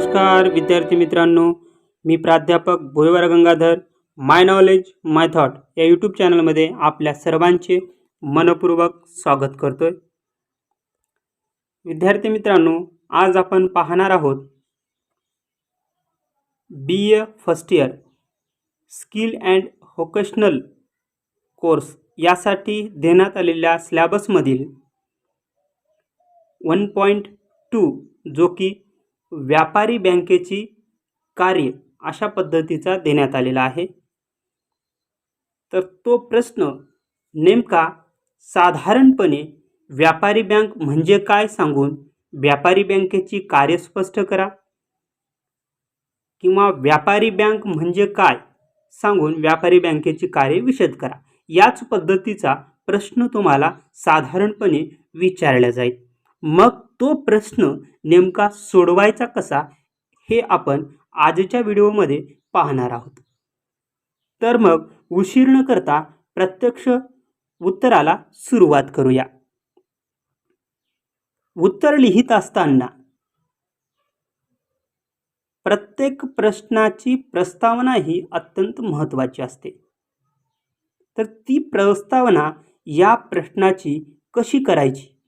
नमस्कार विद्यार्थी मित्रांनो. मी प्राध्यापक Bhoyvar Gangadhar. My knowledge my thought या यूट्यूब चॅनलमध्ये आपल्या सर्वांचे मनपूर्वक स्वागत करतोय. विद्यार्थी मित्रांनो आज आपण पाहणार आहोत B A first year skill and vocational course यासाठी देण्यात आलेल्या स्लॅबसमधील वन पॉईंट टू जो की व्यापारी बँकेची कार्य अशा पद्धतीचा देण्यात आलेला आहे. तर तो प्रश्न नेमका साधारणपणे व्यापारी बँक म्हणजे काय सांगून व्यापारी बँकेची कार्य स्पष्ट करा? किंवा व्यापारी बँक म्हणजे काय सांगून व्यापारी बँकेची कार्य विशद करा? याच पद्धतीचा प्रश्न तुम्हाला साधारणपणे विचारला जाईल. मग तो प्रश्न नेमका सोडवायचा कसा हे आपण आजच्या व्हिडिओमध्ये पाहणार आहोत. तर मग उशीर न करता प्रत्यक्ष उत्तराला सुरुवात करूया. उत्तर लिहित असताना प्रत्येक प्रश्नाची प्रस्तावना ही अत्यंत महत्त्वाची असते. तर ती प्रस्तावना या प्रश्नाची कशी करायची?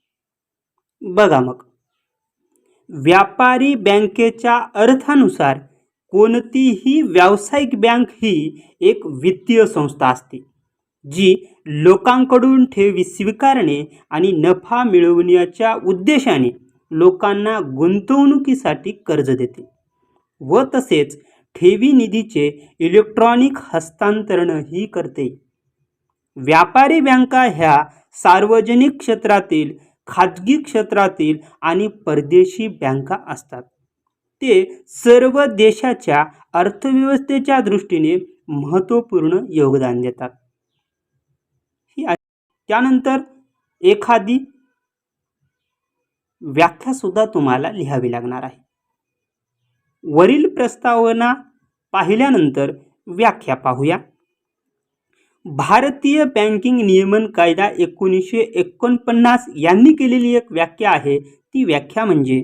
बघा मग. व्यापारी बँकेच्या अर्थानुसार कोणतीही व्यावसायिक बँक ही एक वित्तीय संस्था असते जी लोकांकडून ठेवी स्वीकारणे आणि नफा मिळवण्याच्या उद्देशाने लोकांना गुंतवणुकीसाठी कर्ज देते व तसेच ठेवी निधीचे इलेक्ट्रॉनिक हस्तांतरणही करते. व्यापारी बँका ह्या सार्वजनिक क्षेत्रातील खाजगी क्षेत्रातील आणि परदेशी बँका असतात. ते सर्व देशाच्या अर्थव्यवस्थेच्या दृष्टीने महत्त्वपूर्ण योगदान देतात. ही त्यानंतर एखादी व्याख्यासुद्धा तुम्हाला लिहावी लागणार आहे. वरील प्रस्तावना पाहिल्यानंतर व्याख्या पाहूया. भारतीय बँकिंग नियमन कायदा एकोणीसशे एकोणपन्नास यांनी केलेली एक व्याख्या आहे. ती व्याख्या म्हणजे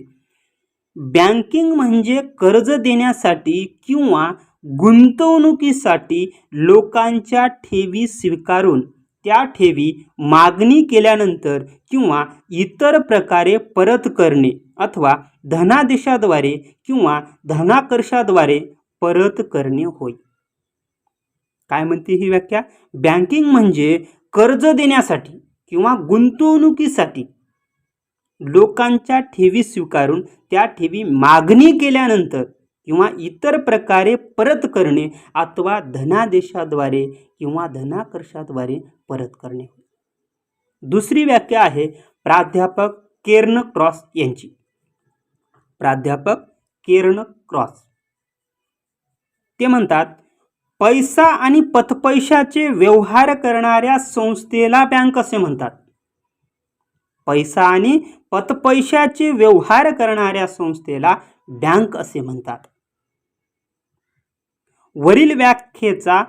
बँकिंग म्हणजे कर्ज देण्यासाठी किंवा गुंतवणुकीसाठी लोकांच्या ठेवी स्वीकारून त्या ठेवी मागणी केल्यानंतर किंवा इतर प्रकारे परत करणे अथवा धनादेशाद्वारे किंवा धनाकर्षाद्वारे परत करणे होय. काय म्हणते ही व्याख्या? बँकिंग म्हणजे कर्ज देण्यासाठी किंवा गुंतवणुकीसाठी. लोकांच्या ठेवी स्वीकारून त्या ठेवी मागणी केल्यानंतर किंवा इतर प्रकारे परत करणे अथवा धनादेशाद्वारे किंवा धनाकर्षाद्वारे परत करणे. दुसरी व्याख्या आहे प्राध्यापक केर्न क्रॉस यांची. प्राध्यापक केर्न क्रॉस ते म्हणतात पैसा आणि पतपैशाचे व्यवहार करणाऱ्या संस्थेला बँक असे म्हणतात. पैसा आणि पतपैशाचे व्यवहार करणाऱ्या संस्थेला बँक असे म्हणतात. वरील व्याख्येचा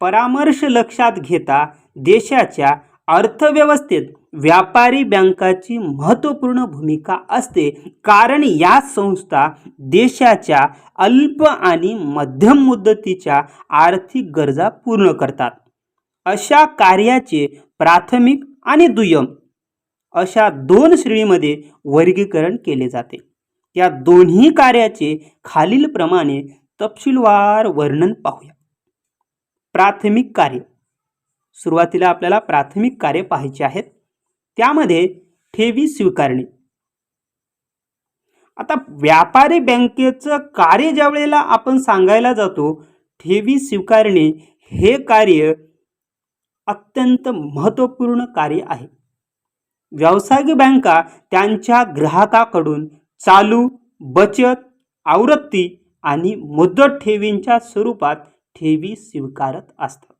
परामर्श लक्षात घेता देशाच्या अर्थव्यवस्थेत व्यापारी बँकाची महत्त्वपूर्ण भूमिका असते. कारण या संस्था देशाच्या अल्प आणि मध्यम मुदतीच्या आर्थिक गरजा पूर्ण करतात. अशा कार्याचे प्राथमिक आणि दुय्यम अशा दोन श्रेणीमध्ये वर्गीकरण केले जाते. या दोन्ही कार्याचे खालीलप्रमाणे तपशीलवार वर्णन पाहूया. प्राथमिक कार्य. सुरुवातीला आपल्याला प्राथमिक कार्य पाहायचे आहेत. त्यामध्ये ठेवी स्वीकारणे. आता व्यापारी बँकेचं कार्य ज्या वेळेला आपण सांगायला जातो ठेवी स्वीकारणे हे कार्य अत्यंत महत्त्वपूर्ण कार्य आहे. व्यावसायिक बँका त्यांच्या ग्राहकाकडून चालू बचत आवृत्ती आणि मुदत ठेवींच्या स्वरूपात ठेवी स्वीकारत असतात.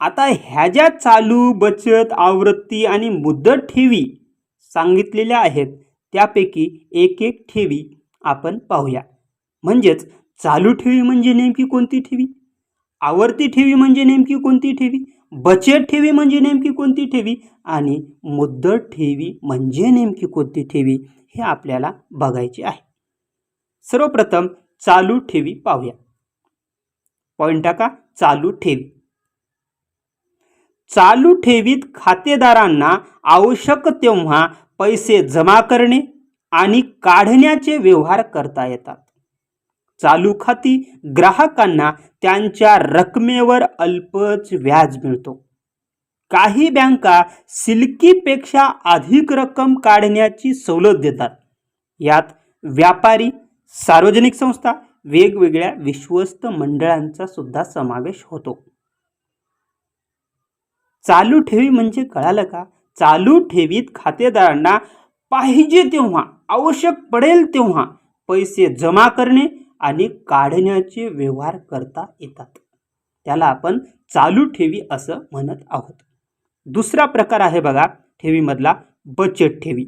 आता ह्या ज्या चालू बचत आवृत्ती आणि मुदत ठेवी सांगितलेल्या आहेत त्यापैकी एक एक ठेवी आपण पाहूया. म्हणजेच चालू ठेवी म्हणजे नेमकी कोणती ठेवी? आवर्ती ठेवी म्हणजे नेमकी कोणती ठेवी? बचत ठेवी म्हणजे नेमकी कोणती ठेवी? आणि मुदत ठेवी म्हणजे नेमकी कोणती ठेवी? हे आपल्याला बघायचे आहे. सर्वप्रथम चालू ठेवी पाहूया. पॉईंट टाका चालू ठेवी. चालू ठेवीत खातेदारांना आवश्यक तेव्हा पैसे जमा करणे आणि काढण्याचे व्यवहार करता येतात. चालू खाती ग्राहकांना त्यांच्या रकमेवर अल्पच व्याज मिळतो. काही बँका सिल्कीपेक्षा अधिक रक्कम काढण्याची सवलत देतात. यात व्यापारी सार्वजनिक संस्था वेगवेगळ्या विश्वस्त मंडळांचा सुद्धा समावेश होतो. चालू ठेवी म्हणजे कळालं का? चालू ठेवीत खातेदारांना पाहिजे तेव्हा आवश्यक पडेल तेव्हा पैसे जमा करणे आणि काढण्याचे व्यवहार करता येतात. त्याला आपण चालू ठेवी असं म्हणत आहोत. दुसरा प्रकार आहे बघा ठेवीमधला बचत ठेवी.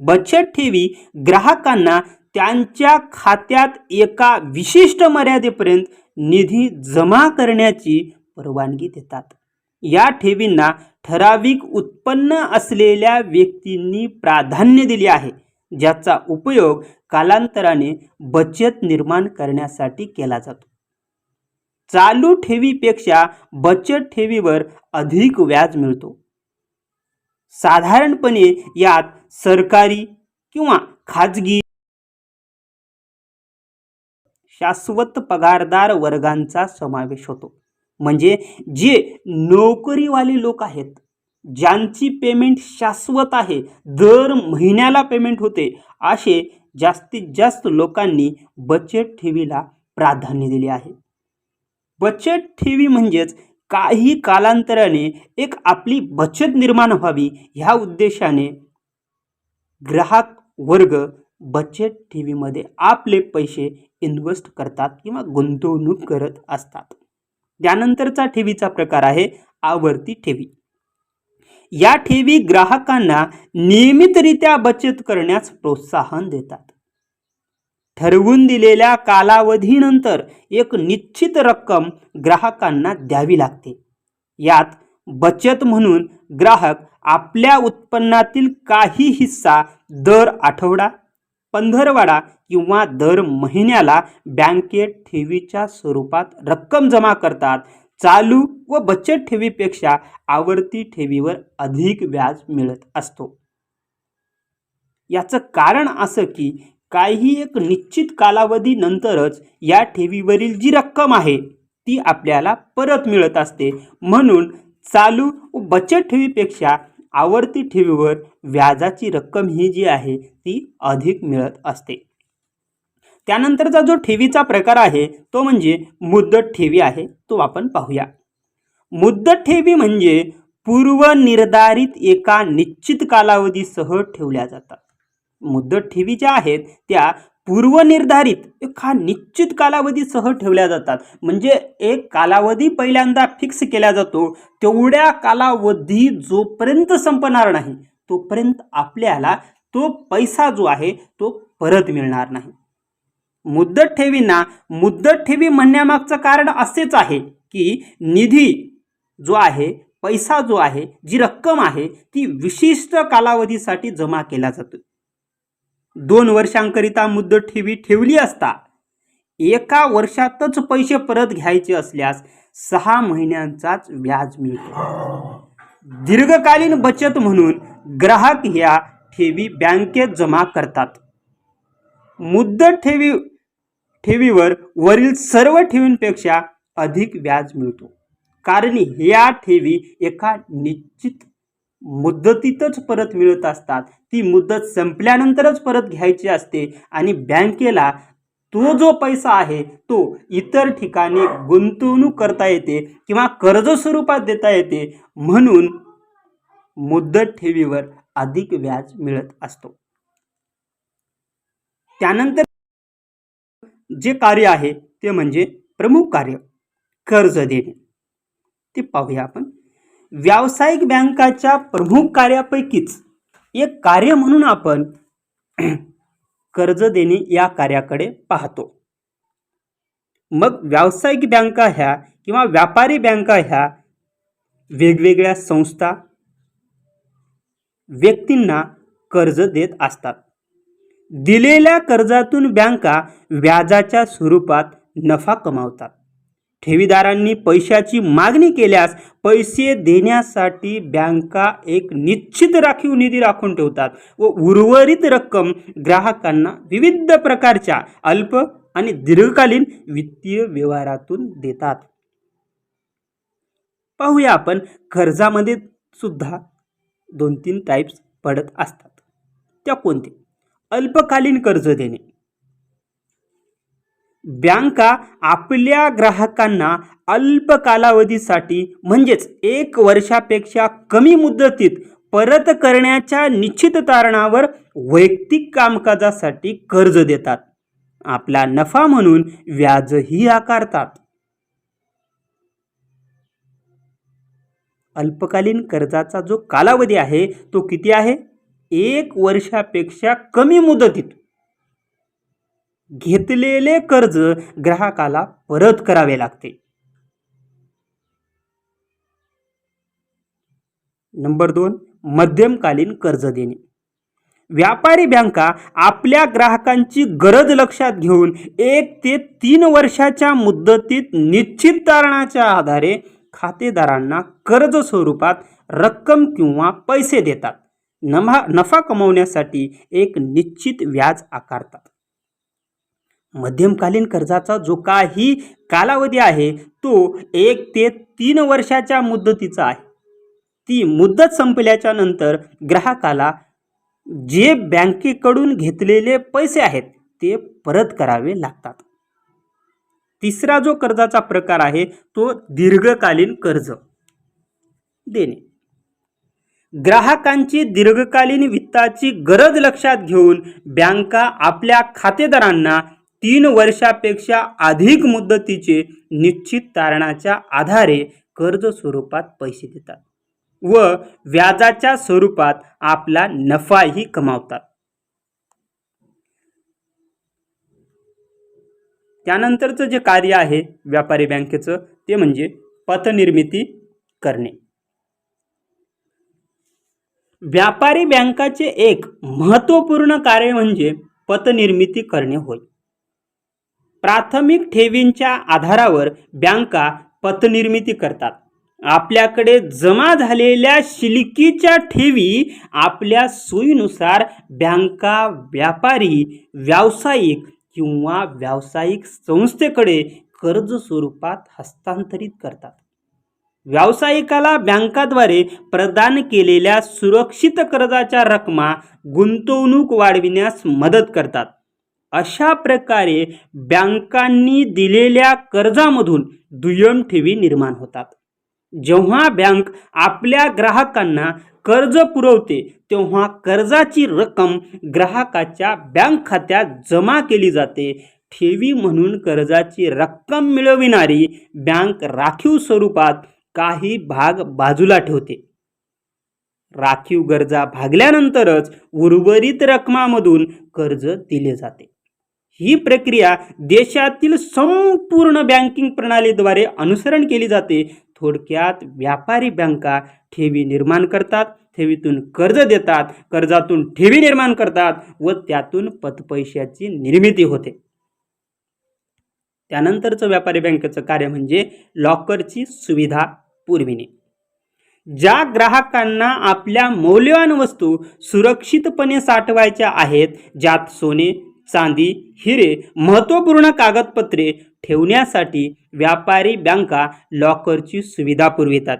बचत ठेवी ग्राहकांना त्यांच्या खात्यात एका विशिष्ट मर्यादेपर्यंत निधी जमा करण्याची परवानगी देतात. या ठेवींना ठराविक उत्पन्न असलेल्या व्यक्तींनी प्राधान्य दिले आहे ज्याचा उपयोग कालांतराने बचत निर्माण करण्यासाठी केला जातो. चालू ठेवीपेक्षा बचत ठेवीवर अधिक व्याज मिळतो. साधारणपणे यात सरकारी किंवा खाजगी शाश्वत पगारदार वर्गांचा समावेश होतो. म्हणजे जे नोकरीवाले लोक आहेत ज्यांची पेमेंट शाश्वत आहे दर महिन्याला पेमेंट होते असे जास्तीत जास्त लोकांनी बचत ठेवीला प्राधान्य दिले आहे. बचत ठेवी म्हणजेच काही कालांतराने एक आपली बचत निर्माण व्हावी ह्या उद्देशाने ग्राहक वर्ग बचत ठेवीमध्ये आपले पैसे इन्व्हेस्ट करतात किंवा गुंतवणूक करत असतात. त्यानंतरचा ठेवीचा प्रकार आहे आवर्ती ठेवी. या ठेवी ग्राहकांना नियमितरित्या बचत करण्यास प्रोत्साहन देतात. ठरवून दिलेल्या कालावधीनंतर एक निश्चित रक्कम ग्राहकांना द्यावी लागते. यात बचत म्हणून ग्राहक आपल्या उत्पन्नातील काही हिस्सा दर आठवडा पंधरवाडा किंवा दर महिन्याला बँकेत ठेवीच्या स्वरूपात रक्कम जमा करतात. चालू व बचत ठेवीपेक्षा आवर्ती ठेवीवर अधिक व्याज मिळत असतो. याचं कारण असं की काही एक निश्चित कालावधीनंतरच या ठेवीवरील जी रक्कम आहे ती आपल्याला परत मिळत असते. म्हणून चालू व बचत ठेवीपेक्षा आवर्ती ठेवीवर व्याजाची रक्कम ही जी आहे ती अधिक मिळत असते. त्यानंतरचा जो ठेवीचा प्रकार आहे तो म्हणजे मुदत ठेवी आहे तो आपण पाहूया. मुदत ठेवी म्हणजे पूर्वनिर्धारित एका निश्चित कालावधीसह ठेवल्या जातात. मुदत ठेवी ज्या आहेत त्या पूर्वनिर्धारित एका निश्चित कालावधीसह ठेवल्या जातात. म्हणजे एक कालावधी पहिल्यांदा फिक्स केला जातो तेवढ्या कालावधी जोपर्यंत संपणार नाही तोपर्यंत आपल्याला तो पैसा जो आहे तो परत मिळणार नाही. मुदत ठेवींना मुदत ठेवी म्हणण्यामागचं कारण असेच आहे की निधी जो आहे पैसा जो आहे जी रक्कम आहे ती विशिष्ट कालावधीसाठी जमा केला जातो. दोन वर्षांकरिता मुदत ठेवी ठेवली असता एका वर्षातच पैसे परत घ्यायचे असल्यास सहा महिन्यांचाच व्याज मिळतो. दीर्घकालीन बचत म्हणून ग्राहक ह्या ठेवी बँकेत जमा करतात. मुदत ठेवी ठेवीवर वरील सर्व ठेवींपेक्षा अधिक व्याज मिळतो. कारण ह्या ठेवी एका निश्चित मुदतीतच परत मिळत असतात. ती मुदत संपल्यानंतरच परत घ्यायची असते आणि बँकेला तो जो पैसा आहे तो इतर ठिकाणी गुंतवणूक करता येते किंवा कर्ज स्वरूपात देता येते. म्हणून मुदत ठेवीवर अधिक व्याज मिळत असतो. त्यानंतर जे कार्य आहे ते म्हणजे प्रमुख कार्य कर्ज देणे. ते पाहूया आपण. व्यावसायिक बँकाच्या प्रमुख कार्यापैकीच एक कार्य म्हणून आपण कर्ज देणे या कार्याकडे पाहतो. मग व्यावसायिक बँका ह्या किंवा व्यापारी बँका ह्या वेगवेगळ्या संस्था व्यक्तींना कर्ज देत असतात. दिलेल्या कर्जातून बँका व्याजाच्या स्वरूपात नफा कमावतात. ठेवीदारांनी पैशाची मागणी केल्यास पैसे देण्यासाठी बँका एक निश्चित राखीव निधी राखून ठेवतात व उर्वरित रक्कम ग्राहकांना विविध प्रकारच्या अल्प आणि दीर्घकालीन वित्तीय व्यवहारातून देतात. पाहूया आपण कर्जामध्ये सुद्धा दोन तीन टाईप्स पडत असतात. त्या कोणते अल्पकालीन कर्ज देणे. बँका आपल्या ग्राहकांना अल्प कालावधीसाठी म्हणजेच एक वर्षापेक्षा कमी मुदतीत परत करण्याच्या निश्चित तारणावर वैयक्तिक कामकाजासाठी कर्ज देतात. आपला नफा म्हणून व्याजही आकारतात. अल्पकालीन कर्जाचा जो कालावधी आहे तो किती आहे? एक वर्षापेक्षा कमी मुदतीत. घेतलेले कर्ज ग्राहकाला परत करावे लागते. नंबर दोन मध्यमकालीन कर्ज देणे. व्यापारी बँका आपल्या ग्राहकांची गरज लक्षात घेऊन एक ते तीन वर्षाच्या मुदतीत निश्चित तारणाच्या आधारे खातेदारांना कर्ज स्वरूपात रक्कम किंवा पैसे देतात. नफा नफा कमवण्यासाठी एक निश्चित व्याज आकारतात. मध्यमकालीन कर्जाचा जो काही कालावधी आहे तो एक ते तीन वर्षाच्या मुदतीचा आहे. ती मुदत संपल्याच्या नंतर ग्राहकाला जे बँकेकडून घेतलेले पैसे आहेत ते परत करावे लागतात. तिसरा जो कर्जाचा प्रकार आहे तो दीर्घकालीन कर्ज. देणे. ग्राहकांची दीर्घकालीन वित्ताची गरज लक्षात घेऊन बँका आपल्या खातेदारांना तीन वर्षापेक्षा अधिक मुदतीचे निश्चित तारणाच्या आधारे कर्ज स्वरूपात पैसे देतात व व्याजाच्या स्वरूपात आपला नफाही कमावतात. त्यानंतरचं जे कार्य आहे व्यापारी बँकेचं ते म्हणजे पतनिर्मिती करणे. व्यापारी बँकाचे एक महत्त्वपूर्ण कार्य म्हणजे पतनिर्मिती करणे होय. प्राथमिक ठेवींच्या आधारावर बँका पतनिर्मिती करतात. आपल्याकडे जमा झालेल्या शिलकीच्या ठेवी आपल्या सोयीनुसार बँका व्यापारी व्यावसायिक किंवा व्यावसायिक संस्थेकडे कर्ज स्वरूपात हस्तांतरित करतात. व्यावसायिकाला बँकाद्वारे प्रदान केलेल्या सुरक्षित कर्जाच्या रकमा गुंतवणूक वाढविण्यास मदत करतात. अशा प्रकारे बँकांनी दिलेल्या कर्जामधून दुय्यम ठेवी निर्माण होतात. जेव्हा बँक आपल्या ग्राहकांना कर्ज पुरवते तेव्हा कर्जाची रक्कम ग्राहकाच्या बँक खात्यात जमा केली जाते. ठेवी म्हणून कर्जाची रक्कम मिळविणारी बँक राखीव स्वरूपात काही भाग बाजूला ठेवते. राखीव गरजा भागल्यानंतरच उर्वरित रकमामधून कर्ज दिले जाते. ही प्रक्रिया देशातील संपूर्ण बँकिंग प्रणालीद्वारे अनुसरण केली जाते. थोडक्यात व्यापारी बँका ठेवी निर्माण करतात ठेवीतून कर्ज देतात कर्जातून ठेवी निर्माण करतात व त्यातून पतपैशाची निर्मिती होते. त्यानंतरचं व्यापारी बँकेचं कार्य म्हणजे लॉकरची सुविधा पुरविणे. ज्या ग्राहकांना आपल्या मौल्यवान वस्तू सुरक्षितपणे साठवायच्या आहेत ज्यात सोने चांदी हिरे महत्त्वपूर्ण कागदपत्रे ठेवण्यासाठी व्यापारी बँका लॉकरची सुविधा पुरवितात.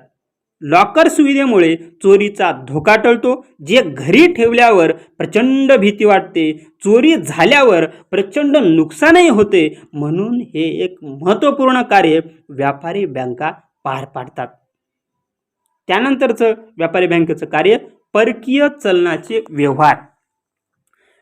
लॉकर सुविधेमुळे चोरीचा धोका टळतो जे घरी ठेवल्यावर प्रचंड भीती वाटते चोरी झाल्यावर प्रचंड नुकसानही होते म्हणून हे एक महत्त्वपूर्ण कार्य व्यापारी बँका पार पाडतात. त्यानंतरचं व्यापारी बँकेचं कार्य परकीय चलनाचे व्यवहार.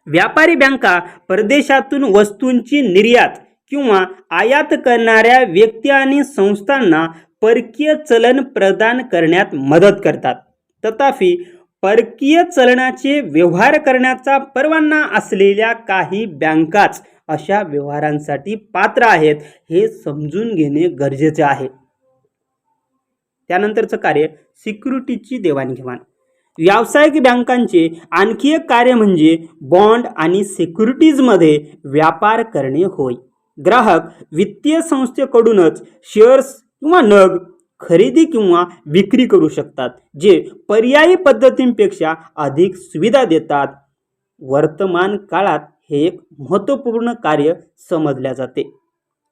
व्यापारी बँका परदेशातून वस्तूंची निर्यात किंवा आयात करणाऱ्या व्यक्ती आणि संस्थांना परकीय चलन प्रदान करण्यात मदत करतात. तथापि परकीय चलनाचे व्यवहार करण्याचा परवाना असलेल्या काही बँकाच अशा व्यवहारांसाठी पात्र आहेत हे समजून घेणे गरजेचे आहे. त्यानंतरचं कार्य सिक्युरिटीची देवाणघेवाण. व्यावसायिक बँकांचे आणखी एक कार्य म्हणजे बॉन्ड आणि सिक्युरिटीजमध्ये व्यापार करणे होय. ग्राहक वित्तीय संस्थेकडूनच शेअर्स किंवा नग खरेदी किंवा विक्री करू शकतात जे पर्यायी पद्धतींपेक्षा अधिक सुविधा देतात. वर्तमान काळात हे एक महत्त्वपूर्ण कार्य समजल्या जाते.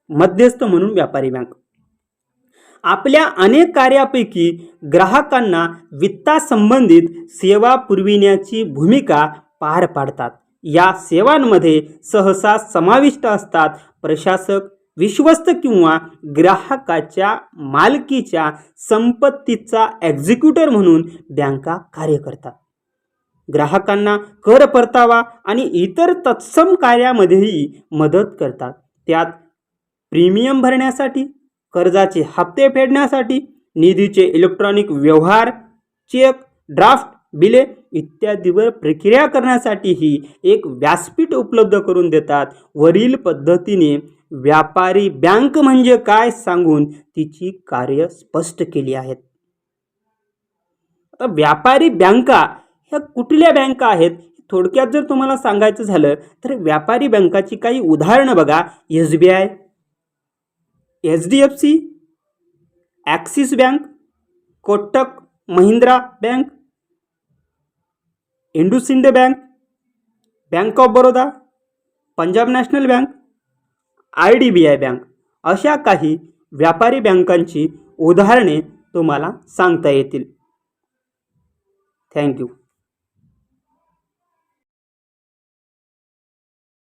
मध्यस्थ म्हणून व्यापारी बँक. आपल्या अनेक कार्यापैकी ग्राहकांना वित्तासंबंधित सेवा पुरविण्याची भूमिका पार पाडतात. या सेवांमध्ये सहसा समाविष्ट असतात प्रशासक विश्वस्त किंवा ग्राहकाच्या मालकीच्या संपत्तीचा एक्झिक्युटर म्हणून बँका कार्य करतात. ग्राहकांना कर परतावा आणि इतर तत्सम कार्यामध्येही मदत करतात. त्यात प्रीमियम भरण्यासाठी कर्जाचे हप्ते फेडण्यासाठी निधीचे इलेक्ट्रॉनिक व्यवहार चेक ड्राफ्ट बिले इत्यादीवर प्रक्रिया करण्यासाठीही एक व्यासपीठ उपलब्ध करून देतात. वरील पद्धतीने व्यापारी बँक म्हणजे काय सांगून तिची कार्य स्पष्ट केली आहेत. आता व्यापारी बँका ह्या कुठल्या बँका आहेत? थोडक्यात जर तुम्हाला सांगायचं झालं तर व्यापारी बँकाची काही उदाहरणं बघा. S B I H D F C Axis Bank Kotak Mahindra Bank IndusInd Bank Bank of Baroda Punjab National Bank I D B I Bank अशा काही व्यापारी बँकांची उदाहरणे तुम्हाला सांगता येतील. थँक्यू